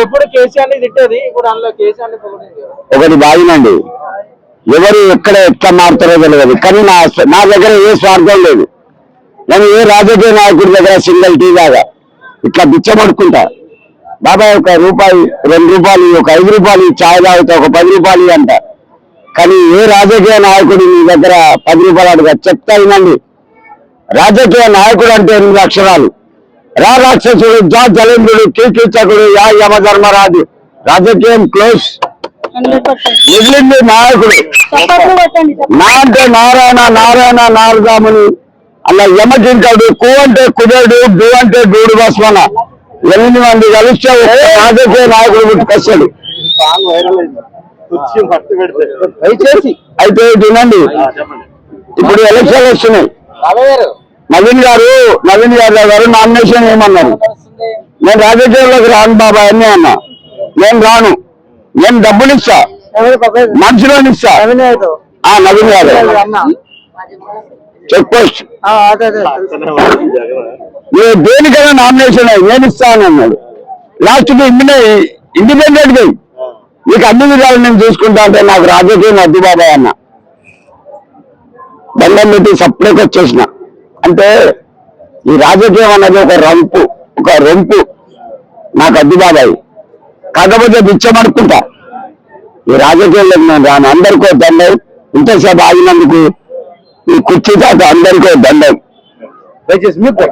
ఎప్పుడు కేసీఆర్ తిట్టేది? ఇప్పుడు అందులో ఒకటి బాగినండి. ఎవరు ఎక్కడ ఎట్లా మారుతారో తెలియదు. కానీ నా నా దగ్గర ఏ స్వార్థం లేదు. నేను ఏ రాజకీయ నాయకుడి దగ్గర సింగిల్ టీ లాగా ఇట్లా బిచ్చమడుకుంటా బాబాయ్ ఒక రూపాయి రెండు రూపాయలు ఒక ఐదు రూపాయలు చాయ్ తాగుతా ఒక పది రూపాయలు అంట. కానీ ఏ రాజకీయ నాయకుడు మీ దగ్గర పది రూపాయలు అడుగు. చెప్తా వినండి. రాజకీయ నాయకుడు అంటే ఎనిమిది అక్షరాలు. రా రాక్షసుడు జా జలేంద్రుడు కీర్తిచకుడు యా యమధర్మరాజు. రాజకీయం క్లోజ్. మిగిలింది నాయకుడు నా అంటే నారాయణ నారాయణ నారదాముని. అలా యమకింటాడు కు అంటే కుదేడు డు అంటే డూడు బస్మన. ఎనిమిది మంది కలిస్తే రాజకీయ నాయకుడు పుట్టుకొస్తాడు అయితే వినండి. ఇప్పుడు ఎలక్షన్లు వస్తున్నాయి. నవీన్ గారు నవీన్ యాదవ్ గారు నామినేషన్ ఏమన్నారు? నేను రాజకీయాల్లోకి రాను బాబా అని అన్నా. నేను రాను. నేను డబ్బులు ఇస్తా. మనుషులను ఇస్తా. ఆ నవీన్ యాదవ్. Check post. దేనికైనా నామినేషన్ అయ్యి నేను ఇస్తాను అన్నాడు. లాస్ట్ ఇండినే ఇండిపెండెంట్గా నీకు అన్ని విధాలు నేను చూసుకుంటా అంటే నాకు రాజకీయం వద్దు బాబాయ్ అన్న. దండం పెట్టి సపరేట్ వచ్చేసిన. అంటే ఈ రాజకీయం అనేది ఒక రంపు ఒక రొంపు. నాకు అద్దు బాబాయి కాకపోతే బిచ్చమడుకుంటా ఈ రాజకీయంలో నేను రాను. అందరికీ దండం ఇంతసేపు ఆగినందుకు ఈ కుర్చీ తాత అందరికీ దండం దయచేసి మీకు